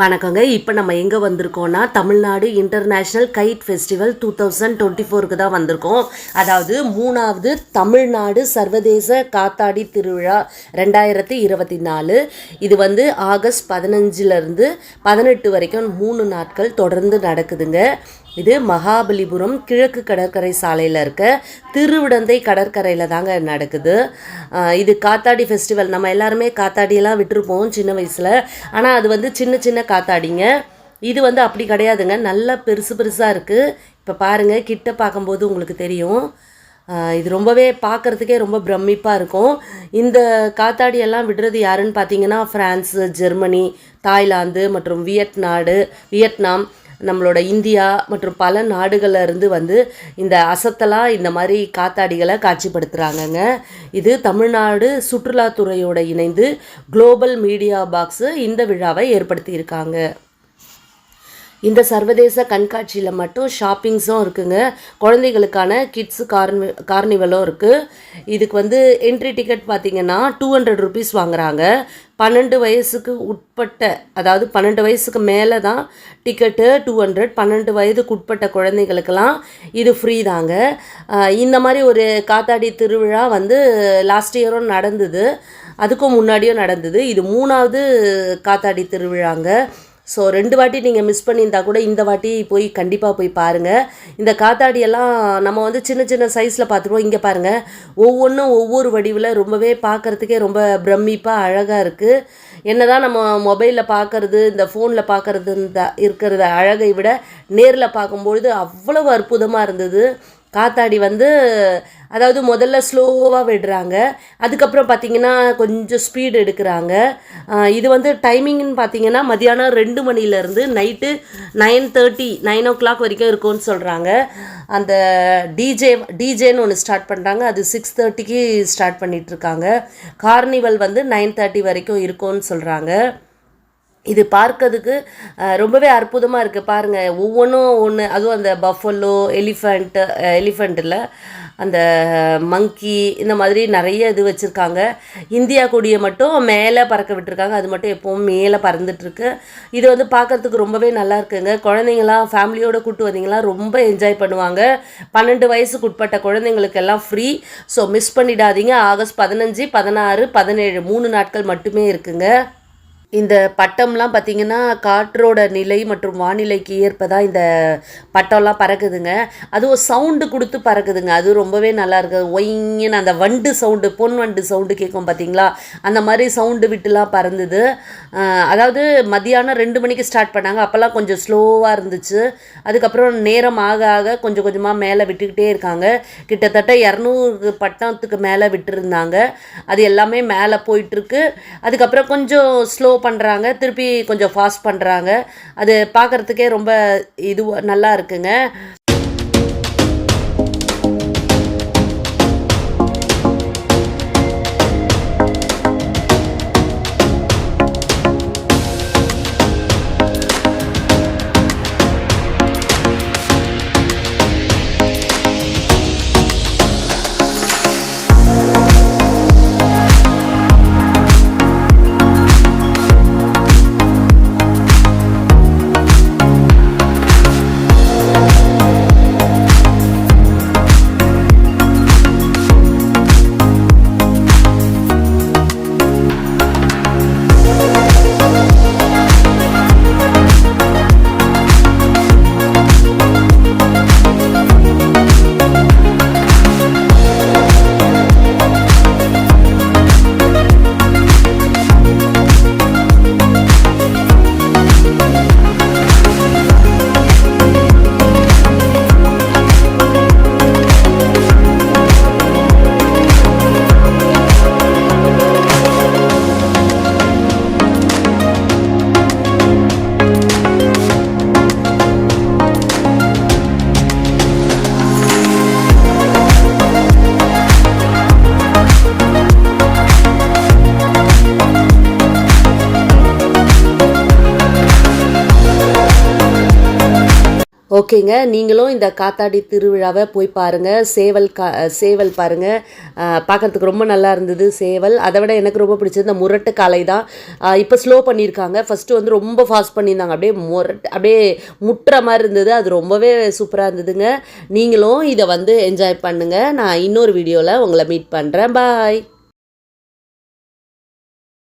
வணக்கங்க. இப்போ நம்ம எங்கே வந்திருக்கோம்னா Tamil Nadu international kite festival two thousand twenty ஃபோருக்கு தான் வந்திருக்கோம். அதாவது மூணாவது தமிழ்நாடு சர்வதேச காத்தாடி திருவிழா ரெண்டாயிரத்தி இருபத்தி நாலு. இது வந்து ஆகஸ்ட் பதினஞ்சுலேருந்து பதினெட்டு வரைக்கும் மூணு நாட்கள் தொடர்ந்து நடக்குதுங்க. இது மகாபலிபுரம் கிழக்கு கடற்கரை சாலையில் இருக்க திருவிடந்தை கடற்கரையில் தாங்க நடக்குது. இது காத்தாடி ஃபெஸ்டிவல் நம்ம எல்லாருமே காத்தாடியெல்லாம் விட்டுருப்போம் சின்ன வயசில். ஆனால் அது வந்து சின்ன சின்ன காத்தாடிங்க. இது வந்து அப்படி கிடையாதுங்க. நல்லா பெருசு பெருசாக இருக்குது இப்போ பாருங்கள் கிட்ட பார்க்கும்போது உங்களுக்கு தெரியும். இது ரொம்பவே பார்க்குறதுக்கே ரொம்ப பிரமிப்பாக இருக்கும். இந்த காத்தாடியெல்லாம் விடுறது யாருன்னு பார்த்தீங்கன்னா ஃப்ரான்ஸு ஜெர்மனி தாய்லாந்து மற்றும் வியட்நாடு வியட்நாம். நம்மளோட இந்தியா மற்றும் பல நாடுகளில் இருந்து வந்து இந்த அசத்தலாக இந்த மாதிரி காத்தாடிகளை காட்சிப்படுத்துகிறாங்கங்க இது தமிழ்நாடு சுற்றுலாத்துறையோடு இணைந்து குளோபல் மீடியா பாக்ஸு இந்த விழாவை ஏற்படுத்தியிருக்காங்க. இந்த சர்வதேச கண்காட்சியில் மட்டும் ஷாப்பிங்ஸும் இருக்குங்க. குழந்தைகளுக்கான கிட்ஸு கார்னி கார்னிவலும் இருக்குது இதுக்கு வந்து என்ட்ரி டிக்கெட் பார்த்திங்கன்னா டூ ஹண்ட்ரட் ருபீஸ் வாங்குகிறாங்க பன்னெண்டு வயசுக்கு உட்பட்ட அதாவது பன்னெண்டு வயசுக்கு மேலே தான் டிக்கெட்டு டூ ஹண்ட்ரட் பன்னெண்டு வயதுக்கு உட்பட்ட குழந்தைகளுக்கெல்லாம் இது ஃப்ரீ தாங்க. இந்த மாதிரி ஒரு காத்தாடி திருவிழா வந்து லாஸ்ட் இயரும் நடந்தது. அதுக்கும் முன்னாடியும் நடந்தது. இது மூணாவது காத்தாடி திருவிழாங்க. ஸோ ரெண்டு வாட்டி நீங்கள் மிஸ் பண்ணியிருந்தா கூட இந்த வாட்டி போய் கண்டிப்பாக போய் பாருங்கள் இந்த காத்தாடியெல்லாம் நம்ம வந்து சின்ன சின்ன சைஸில் பார்த்துருவோம். இங்கே பாருங்கள் ஒவ்வொன்றும் ஒவ்வொரு வடிவில் ரொம்பவே பார்க்குறதுக்கே ரொம்ப பிரமிப்பாக அழகாக இருக்குது என்ன தான் நம்ம மொபைலில் பார்க்கறது இந்த ஃபோனில் பார்க்குறது இந்த இருக்கிறத அழகை விட நேரில் பார்க்கும்பொழுது அவ்வளவு அற்புதமாக இருந்தது. காத்தாடி வந்து அதாவது முதல்ல ஸ்லோவாக விடுறாங்க. அதுக்கப்புறம் பார்த்தீங்கன்னா கொஞ்சம் ஸ்பீடு எடுக்கிறாங்க. இது வந்து டைமிங்னு பார்த்தீங்கன்னா மதியானம் ரெண்டு மணிலேருந்து night nine thirty nine o'clock வரைக்கும் இருக்கும்னு சொல்கிறாங்க அந்த டிஜே டிஜேன்னு ஒன்று ஸ்டார்ட் பண்ணுறாங்க அது சிக்ஸ் தேர்ட்டிக்கு ஸ்டார்ட் பண்ணிகிட்ருக்காங்க கார்னிவல் வந்து நைன் தேர்ட்டி வரைக்கும் இருக்கும்னு சொல்கிறாங்க இது பார்க்கறதுக்கு ரொம்பவே அற்புதமாக இருக்குது பாருங்கள் ஒவ்வொன்றும் ஒன்று அதுவும் அந்த பஃபலோ எலிஃபண்ட்டு எலிஃபண்ட் இல்லை. அந்த மங்கி இந்த மாதிரி நிறைய இது வச்சுருக்காங்க. இந்தியா கொடியை மட்டும் மேலே பறக்க விட்டுருக்காங்க. அது மட்டும் எப்பவும் மேலே பறந்துட்டுருக்கு. இது வந்து பார்க்கறதுக்கு ரொம்பவே நல்லா இருக்குங்க. குழந்தைங்களாம் ஃபேமிலியோடு கூட்டு வந்தீங்களா ரொம்ப என்ஜாய் பண்ணுவாங்க. பன்னெண்டு வயசுக்கு உட்பட்ட குழந்தைங்களுக்கெல்லாம் ஃப்ரீ ஸோ மிஸ் பண்ணிடாதீங்க. ஆகஸ்ட் பதினஞ்சு பதினாறு பதினேழு மூணு நாட்கள் மட்டுமே இருக்குங்க. இந்த பட்டம்லாம் பார்த்தீங்கன்னா காற்றோட நிலை மற்றும் வானிலைக்கு ஏற்பதான் இந்த பட்டம்லாம் பறக்குதுங்க. அதுவும் சவுண்டு கொடுத்து பறக்குதுங்க. அது ரொம்பவே நல்லா இருக்குது ஒயின்னு அந்த வண்டு சவுண்டு பொன் வண்டு சவுண்டு கேட்கும் பார்த்தீங்களா? அந்த மாதிரி சவுண்டு விட்டுலாம் பறந்துது. அதாவது மதியானம் ரெண்டு மணிக்கு ஸ்டார்ட் பண்ணாங்க. அப்போல்லாம் கொஞ்சம் ஸ்லோவாக இருந்துச்சு. அதுக்கப்புறம் நேரம் ஆக ஆக கொஞ்சம் கொஞ்சமாக மேலே விட்டுக்கிட்டே இருக்காங்க. கிட்டத்தட்ட இரநூறு பட்டத்துக்கு மேலே விட்டுருந்தாங்க. அது எல்லாமே மேலே போயிட்டுருக்கு. அதுக்கப்புறம் கொஞ்சம் ஸ்லோ பண்ணுறாங்க திருப்பி கொஞ்சம் ஃபாஸ்ட் பண்ணுறாங்க அது பார்க்குறதுக்கே ரொம்ப இது நல்லா இருக்குங்க. ஓகேங்க. நீங்களும் இந்த காத்தாடி திருவிழாவை போய் பாருங்கள் சேவல் கா சேவல் பாருங்கள் பார்க்கறதுக்கு ரொம்ப நல்லா இருந்தது சேவல். அதை விட எனக்கு ரொம்ப பிடிச்சது இந்த முரட்டு காளை தான். இப்போ ஸ்லோ பண்ணியிருக்காங்க. ஃபஸ்ட்டு வந்து ரொம்ப ஃபாஸ்ட் பண்ணியிருந்தாங்க. அப்படியே முரட்டு அப்படியே முட்டுற மாதிரி இருந்தது. அது ரொம்பவே சூப்பராக இருந்ததுங்க. நீங்களும் இதை வந்து என்ஜாய் பண்ணுங்கள் நான் இன்னொரு வீடியோவில் உங்களை மீட் பண்ணுறேன் பாய்